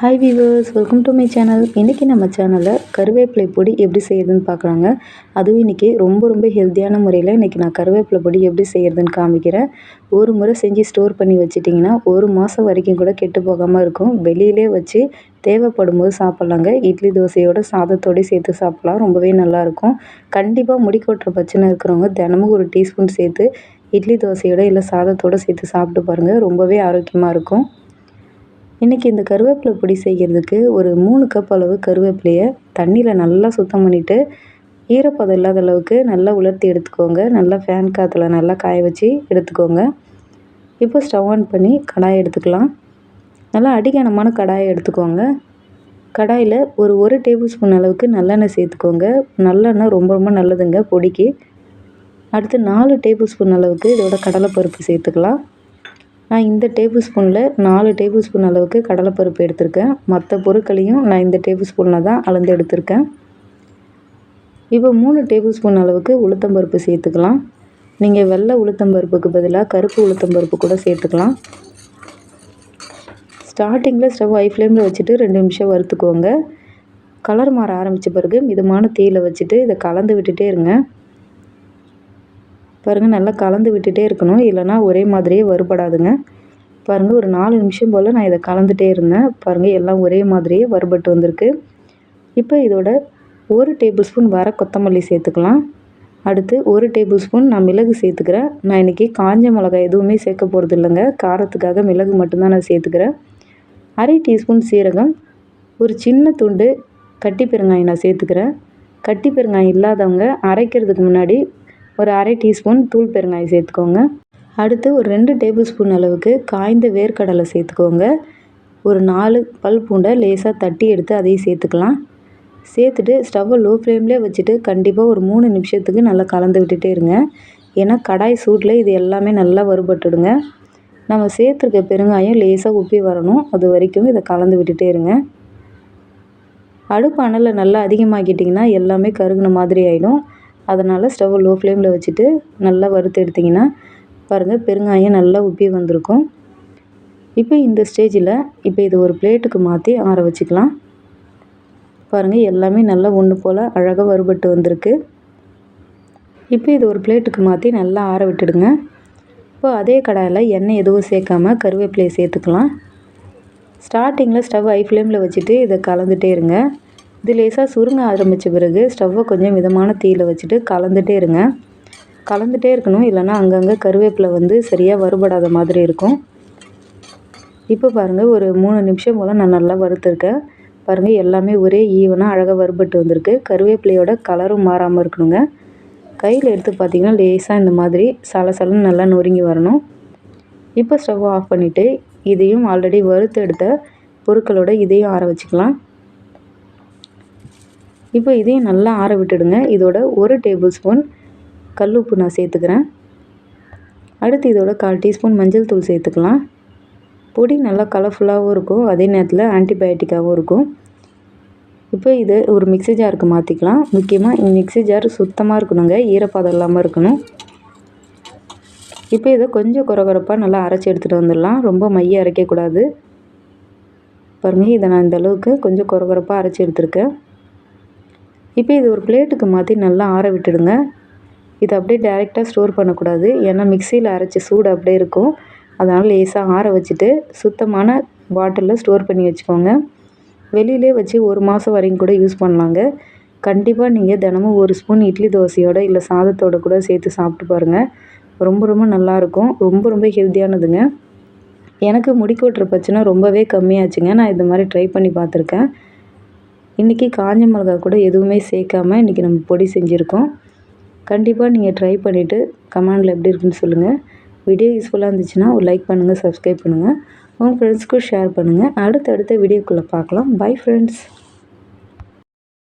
Hi viewers welcome to my channel இன்றைக்கி நம்ம சேனலில் கருவேப்பிலை பொடி எப்படி செய்கிறதுன்னு பார்க்குறாங்க அதுவும் இன்றைக்கி ரொம்ப ரொம்ப ஹெல்த்தியான முறையில் இன்றைக்கி நான் கருவேப்பிலை பொடி எப்படி செய்கிறதுன்னு காமிக்கிறேன். ஒரு முறை செஞ்சு ஸ்டோர் பண்ணி வச்சுட்டிங்கன்னா ஒரு மாதம் வரைக்கும் கூட கெட்டு போகாமல் இருக்கும். வெளியிலே வச்சு தேவைப்படும் போது சாப்பிட்லாங்க. இட்லி தோசையோட சாதத்தோடு சேர்த்து சாப்பிட்லாம். ரொம்பவே நல்லாயிருக்கும் கண்டிப்பாக முடி கொட்டுற பிரச்சனை இருக்கிறவங்க தினமும் ஒரு டீஸ்பூன் சேர்த்து இட்லி தோசையோட இல்லை சாதத்தோடு சேர்த்து சாப்பிட்டு பாருங்கள் ரொம்பவே ஆரோக்கியமாக இருக்கும். இன்றைக்கி இந்த கருவேப்பிலை பொடி செய்கிறதுக்கு ஒரு மூணு கப் அளவு கருவேப்பிலையை தண்ணியில் நல்லா சுத்தம் பண்ணிவிட்டு ஈரப்பதம் இல்லாத அளவுக்கு நல்லா உலர்த்தி எடுத்துக்கோங்க. நல்லா ஃபேன் காற்றுல நல்லா காய வச்சு எடுத்துக்கோங்க. இப்போ ஸ்டவ் ஆன் பண்ணி கடாயை எடுத்துக்கலாம். நல்லா அடிகனமான கடாயை எடுத்துக்கோங்க. கடாயில் ஒரு ஒரு டேபிள் ஸ்பூன் அளவுக்கு நல்லெண்ணெய் சேர்த்துக்கோங்க. நல்லெண்ணெய் ரொம்ப ரொம்ப நல்லதுங்க பொடிக்கு. அடுத்து நாலு டேபிள் ஸ்பூன் அளவுக்கு இதோட கடலைப்பருப்பு சேர்த்துக்கலாம். நான் இந்த டேபிள் ஸ்பூனில் நாலு டேபிள் ஸ்பூன் அளவுக்கு கடலைப்பருப்பு எடுத்திருக்கேன். மற்ற பொருட்களையும் நான் இந்த டேபிள் ஸ்பூனில் தான் அளந்து எடுத்திருக்கேன். இப்போ மூணு டேபிள் ஸ்பூன் அளவுக்கு உளுத்தம்பருப்பு சேர்த்துக்கலாம். நீங்கள் வெள்ளை உளுத்தம்பருப்புக்கு பதிலாக கருப்பு உளுத்தம்பருப்பு கூட சேர்த்துக்கலாம். ஸ்டார்டிங்கில் ஸ்டவ் ஹை ஃப்ளேமில் வச்சுட்டு ரெண்டு நிமிஷம் வறுத்துக்கோங்க. கலர் மாற ஆரம்பித்த பிறகு மிதமான தீயில் வச்சுட்டு இதை கலந்து விட்டுட்டே இருங்க. பாருங்கள் நல்லா கலந்து விட்டுட்டே இருக்கணும். இல்லைனா ஒரே மாதிரியே வறுபடாதுங்க பாருங்கள் ஒரு நாலு நிமிஷம் போல் நான் இதை கலந்துகிட்டே இருந்தேன். பாருங்கள் எல்லாம் ஒரே மாதிரியே வறுபட்டு வந்திருக்கு. இப்போ இதோட ஒரு டேபிள் ஸ்பூன் வர கொத்தமல்லி சேர்த்துக்கலாம். அடுத்து ஒரு டேபிள் ஸ்பூன் நான் மிளகு சேர்த்துக்கிறேன். நான் இன்றைக்கி காஞ்ச மிளகாய் எதுவுமே சேர்க்க போகிறது இல்லைங்க. காரத்துக்காக மிளகு மட்டும்தான் நான் சேர்த்துக்கிறேன். அரை டீஸ்பூன் சீரகம் ஒரு சின்ன துண்டு கட்டி பெருங்காயம் நான் சேர்த்துக்கிறேன். கட்டி பெருங்காயம் இல்லாதவங்க அரைக்கிறதுக்கு முன்னாடி ஒரு அரை டீஸ்பூன் தூள் பெருங்காயம் சேர்த்துக்கோங்க. அடுத்து ஒரு ரெண்டு டேபிள் ஸ்பூன் அளவுக்கு காய்ந்த வேர்க்கடலை சேர்த்துக்கோங்க. ஒரு நாலு பல் பூண்டை லேசாக தட்டி எடுத்து அதையும் சேர்த்துக்கலாம். சேர்த்துட்டு ஸ்டவ்வை லோ ஃப்ளேம்லேயே வச்சுட்டு கண்டிப்பாக ஒரு மூணு நிமிஷத்துக்கு நல்லா கலந்து விட்டுட்டே இருங்க. ஏன்னா கடாய் சூட்டில் இது எல்லாமே நல்லா வறுபட்டுடுங்க. நம்ம சேர்த்துருக்க பெருங்காயம் லேசாக உப்பி வரணும். அது வரைக்கும் இதை கலந்து விட்டுட்டே இருங்க. அடுப்பு அனலில் நல்லா அதிகமாக்கிட்டிங்கன்னா எல்லாமே கருகின மாதிரி ஆகிடும் அதனால் ஸ்டவ் லோ ஃப்ளேமில் வச்சுட்டு நல்லா வறுத்து எடுத்திங்கன்னா பாருங்கள் பெருங்காயம் நல்லா உப்பி வந்திருக்கும். இப்போ இந்த ஸ்டேஜில் இப்போ இது ஒரு பிளேட்டுக்கு மாற்றி ஆற வச்சுக்கலாம். பாருங்கள் எல்லாமே நல்லா ஒன்று போல் அழகாக வறுபட்டு வந்திருக்கு. இப்போ இது ஒரு பிளேட்டுக்கு மாற்றி நல்லா ஆற விட்டுடுங்க. இப்போ அதே கடாயில் எண்ணெய் எதுவும் சேர்க்காம கருவேப்பிலையை சேர்த்துக்கலாம். ஸ்டார்டிங்கில் ஸ்டவ் ஐ ஃப்ளேமில் வச்சுட்டு இதை கலந்துகிட்டே இருங்க. இது லேசாக சுருங்க ஆரம்பித்த பிறகு ஸ்டவ்வை கொஞ்சம் மிதமான தீயில் வச்சுட்டு கலந்துகிட்டே இருங்க. கலந்துகிட்டே இருக்கணும் இல்லைனா அங்கங்கே கருவேப்பிலை வந்து சரியாக வறுபடாத மாதிரி இருக்கும். இப்போ பாருங்கள் ஒரு மூணு நிமிஷம் போல் நான் நல்லா வறுத்துருக்கேன். பாருங்கள் எல்லாமே ஒரே ஈவனாக அழகாக வறுபட்டு வந்திருக்கு. கருவேப்பிலையோட கலரும் மாறாமல் இருக்கணுங்க. கையில் எடுத்து பார்த்திங்கன்னா லேசாக இந்த மாதிரி சலசலன்னு நல்லா நொறுங்கி வரணும். இப்போ ஸ்டவ் ஆஃப் பண்ணிவிட்டு இதையும் ஆல்ரெடி வறுத்து எடுத்த பொருட்களோட இதையும் ஆற வச்சுக்கலாம். இப்போ இதையும் நல்லா ஆற விட்டுடுங்க. இதோட ஒரு டேபிள் ஸ்பூன் கல் உப்பு நான் சேர்த்துக்கிறேன். அடுத்து இதோட கால் டீஸ்பூன் மஞ்சள் தூள் சேர்த்துக்கலாம். பொடி நல்லா கலர்ஃபுல்லாகவும் இருக்கும். அதே நேரத்தில் ஆன்டிபயோட்டிக்காகவும் இருக்கும். இப்போ இது ஒரு மிக்சி ஜாருக்கு மாற்றிக்கலாம் முக்கியமாக இந்த மிக்சி ஜார் சுத்தமாக இருக்கணுங்க. ஈரப்பதம் இல்லாமல் இருக்கணும். இப்போ இதை கொஞ்சம் குறகுறப்பாக நல்லா அரைச்சி எடுத்துகிட்டு வந்துடலாம். ரொம்ப மைய அரைக்கக்கூடாது. பாருங்கள் இதை நான் இந்த அளவுக்கு கொஞ்சம் குறகுறப்பாக அரைச்சி எடுத்துருக்கேன். இப்போ இது ஒரு பிளேட்டுக்கு மாற்றி நல்லா ஆற விட்டுடுங்க. இது அப்படியே டேரெக்டாக ஸ்டோர் பண்ணக்கூடாது. ஏன்னா மிக்சியில் அரைச்சி சூடு அப்படியே இருக்கும். அதனால் லேசாக ஆற வச்சுட்டு சுத்தமான பாட்டிலில் ஸ்டோர் பண்ணி வச்சுக்கோங்க. வெளியிலே வச்சு ஒரு மாதம் வரைக்கும் கூட யூஸ் பண்ணலாங்க. கண்டிப்பாக நீங்கள் தினமும் ஒரு ஸ்பூன் இட்லி தோசையோட இல்லை சாதத்தோடு கூட சேர்த்து சாப்பிட்டு பாருங்கள் ரொம்ப ரொம்ப நல்லாயிருக்கும் ரொம்ப ரொம்ப ஹெல்த்தியானதுங்க. எனக்கு முடி கொட்டுற பிரச்சனை ரொம்பவே கம்மியாச்சுங்க. நான் இந்த மாதிரி ட்ரை பண்ணி பார்த்துருக்கேன். இன்றைக்கி காஞ்ச மிளகா கூட எதுவுமே சேர்க்காம இன்றைக்கி நம்ம பொடி செஞ்சுருக்கோம். கண்டிப்பாக நீங்கள் ட்ரை பண்ணிவிட்டு கமெண்டில் எப்படி இருக்குன்னு சொல்லுங்கள் வீடியோ யூஸ்ஃபுல்லாக இருந்துச்சுன்னா ஒரு லைக் பண்ணுங்கள் சப்ஸ்கிரைப் பண்ணுங்கள் உங்கள் ஃப்ரெண்ட்ஸ்க்கும் ஷேர் பண்ணுங்கள் அடுத்தடுத்த வீடியோக்குள்ளே பார்க்கலாம். Bye friends